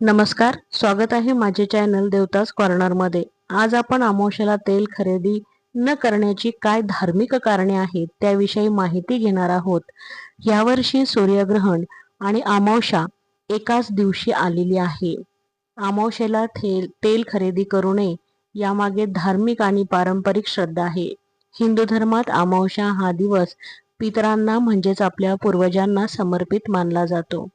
नमस्कार स्वागत आहे माझे चॅनल देवतास कॉर्नरमध्ये आज आपण आमोशाला तेल खरेदी न करण्याची काय धार्मिक कारणे आहेत त्याविषयी माहिती घेणार आहोत. यावर्षी सूर्यग्रहण आणि आमावशा एकाच दिवशी आलेली आहे. आमावशेला तेल तेल खरेदी करू नये यामागे धार्मिक आणि पारंपरिक श्रद्धा आहे. हिंदू धर्मात आमावशा हा दिवस पितरांना म्हणजेच आपल्या पूर्वजांना समर्पित मानला जातो.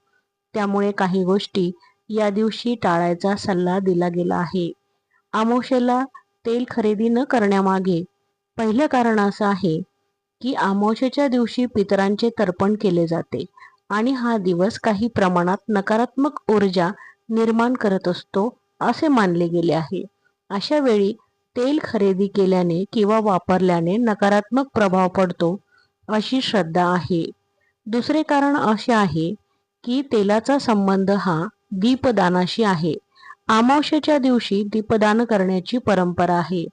त्यामुळे काही गोष्टी या दिवशी टाळायचा सल्ला दिला गेला आहे. आमोशेला तेल खरेदी न करण्यामागे पहिलं कारण असं आहे की आमोशेच्या दिवशी पितरांचे तर्पण केले जाते आणि हा दिवस काही प्रमाणात नकारात्मक ऊर्जा निर्माण करत असतो असे मानले गेले आहे. अशा वेळी तेल खरेदी केल्याने किंवा वापरल्याने नकारात्मक प्रभाव पडतो अशी श्रद्धा आहे. दुसरे कारण असे आहे की तेलाचा संबंध हा दीपदानाशी आहे. अमावस्येच्या दिवशी दीपदान करण्याची परंपरा आहे.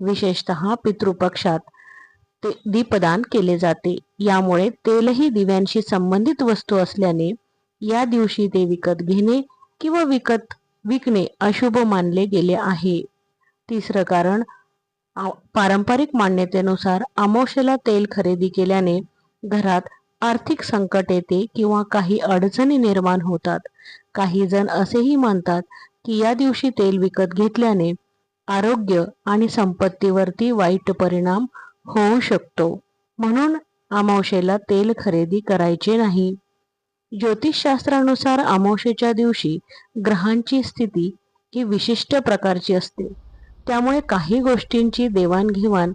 विशेषत पितृपक्षात ते दीपदान केले जाते. यामुळे तेलही दिव्यांशी संबंधित वस्तू असल्याने या दिवशी ते विकत घेणे किंवा विकत विकणे अशुभ मानले गेले आहे. तिसरं कारण पारंपरिक मान्यतेनुसार अमावस्येला तेल खरेदी केल्याने घरात आर्थिक संकट येते किंवा काही अडचणी निर्माण होतात. काही जण असेही मानतात की या दिवशी तेल विकत घेतल्याने आरोग्य आणि संपत्तीवरती वाईट परिणाम होऊ शकतो. म्हणून अमावशेला तेल खरेदी करायचे नाही. ज्योतिषशास्त्रानुसार अमावशेच्या दिवशी ग्रहांची स्थिती ही विशिष्ट प्रकारची असते. त्यामुळे काही गोष्टींची देवाणघेवाण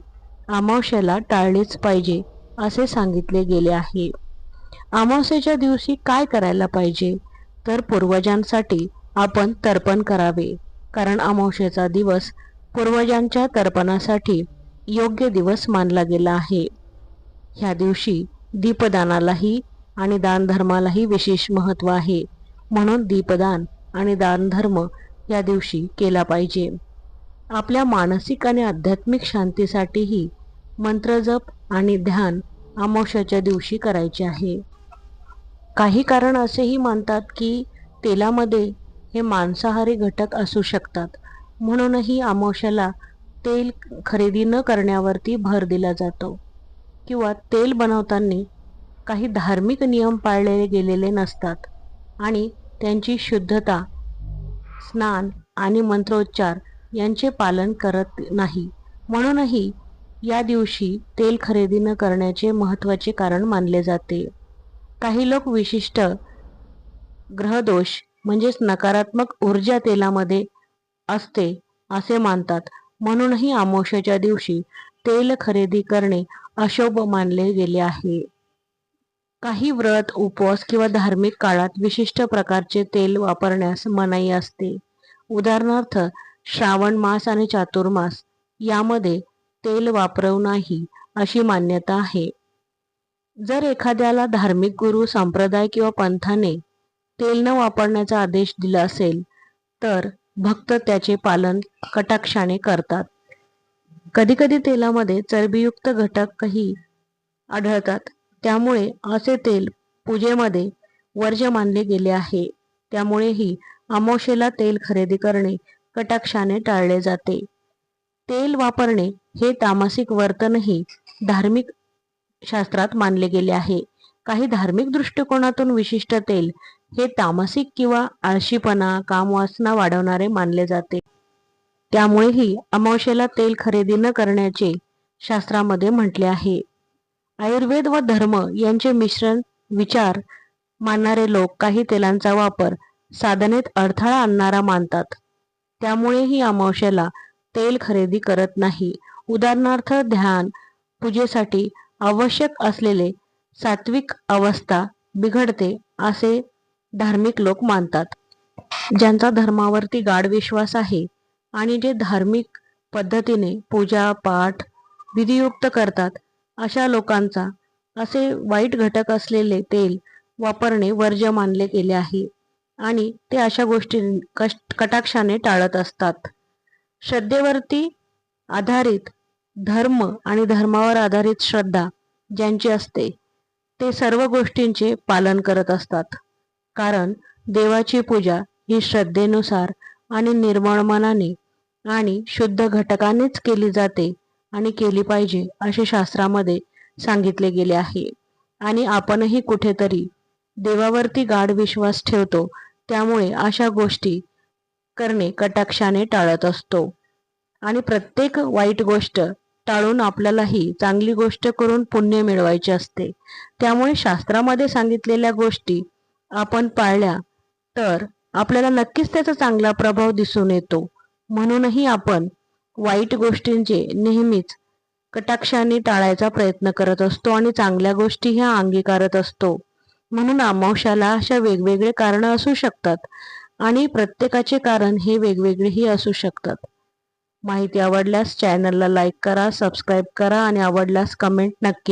अमावशेला टाळलीच पाहिजे असे सांगितले गेले आहे. अमावस्येच्या दिवशी काय करायला पाहिजे? तर पूर्वजांसाठी आपण तर्पण करावे. कारण अमावस्येचा दिवस पूर्वजांच्या तर्पणासाठी योग्य दिवस मानला गेला आहे. ह्या दिवशी दीपदानालाही आणि दानधर्मालाही विशेष महत्त्व आहे. म्हणून दीपदान आणि दानधर्म या दिवशी केला पाहिजे. आपल्या मानसिक आणि आध्यात्मिक शांतीसाठीही मंत्रजप आणि ध्यान अमावस्याच्या दिवशी करायचे आहे. काही कारण असेही मानतात की तेलामध्ये हे मांसाहारी घटक असू शकतात. म्हणूनही अमावस्याला तेल खरेदी न करण्यावरती भर दिला जातो. किंवा तेल बनवताना काही धार्मिक नियम पाळले गेलेले नसतात आणि त्यांची शुद्धता स्नान आणि मंत्रोच्चार यांचे पालन करत नाही. म्हणूनही या दिवशी तेल खरेदी न करण्याचे महत्त्वाचे कारण मानले जाते. काही लोक विशिष्ट ग्रहदोष म्हणजेच नकारात्मक ऊर्जा तेलामध्ये असते असे मानतात. म्हणूनही आमोशाच्या दिवशी तेल खरेदी करणे अशोभ मानले गेले आहे. काही व्रत उपवास किंवा धार्मिक काळात विशिष्ट प्रकारचे तेल वापरण्यास मनाई असते. उदाहरणार्थ श्रावण मास आणि चातुर्मास यामध्ये तेल वापरवू नाही अशी मान्यता आहे. जर एखाद्याला धार्मिक गुरु संप्रदाय किंवा पंथाने तेल न वापरण्याचा आदेश दिला असेल तर भक्त त्याचे पालन कटाक्षाने करतात. कधीकधी तेलामध्ये चरबीयुक्त घटकही आढळतात त्यामुळे असे तेल पूजेमध्ये वर्ज्य मानले गेले आहे. त्यामुळेही अमावशेला तेल खरेदी करणे कटाक्षाने टाळले जाते. तेल वापरणे हे तामसिक वर्तनही धार्मिक शास्त्रात मानले गेले आहे. काही धार्मिक दृष्टिकोनातून विशिष्ट तेल हे तामसिक किंवा आळशीपणा कामवासना वाढवणारे मानले जाते. त्यामुळेही अमावशेला तेल खरेदी न करण्याचे शास्त्रामध्ये म्हटले आहे. आयुर्वेद व धर्म यांचे मिश्रण विचार मानणारे लोक काही तेलांचा वापर साधनेत अडथळा आणणारा मानतात. त्यामुळेही अमावशेला तेल खरेदी करत नाही. उदाहरणार्थ ध्यान पूजेसाठी आवश्यक असलेले सात्विक अवस्था बिघडते असे धार्मिक लोक मानतात. ज्यांचा धर्मावरती गाढ विश्वास आहे आणि जे धार्मिक पद्धतीने पूजा पाठ विधियुक्त करतात अशा लोकांचा असे वाईट घटक असलेले तेल वापरणे वर्ज्य मानले गेले आहे आणि ते अशा गोष्टी कष्ट कटाक्षाने टाळत असतात. श्रद्धेवरती आधारित धर्म आणि धर्मावर आधारित श्रद्धा ज्यांची असते ते सर्व गोष्टींचे पालन करत असतात. कारण देवाची पूजा ही श्रद्धेनुसार आणि निर्मळ मनाने आणि शुद्ध घटकानेच केली जाते आणि केली पाहिजे असे शास्त्रामध्ये सांगितले गेले आहे. आणि आपणही कुठेतरी देवावरती गाढ विश्वास ठेवतो त्यामुळे अशा गोष्टी करणे कटाक्षाने टाळत असतो. आणि प्रत्येक वाईट गोष्ट टाळून आपल्यालाही चांगली गोष्ट करून पुण्य मिळवायचे असते. त्यामुळे शास्त्रामध्ये सांगितलेल्या गोष्टी आपण पाळल्या तर आपल्याला नक्कीच त्याचा चांगला प्रभाव दिसून येतो. म्हणूनही आपण वाईट गोष्टींचे नेहमीच कटाक्षाने टाळायचा प्रयत्न करत असतो आणि चांगल्या गोष्टी ह्या अंगीकारत असतो. म्हणून अमावश्याला अशा वेगवेगळे कारण असू शकतात. आणि प्रत्येकाचे कारण हे वेगवेगळेही असू शकतात. माहिती आवडल्यास चॅनलला लाईक करा सबस्क्राईब करा आणि आवडल्यास कमेंट नक्की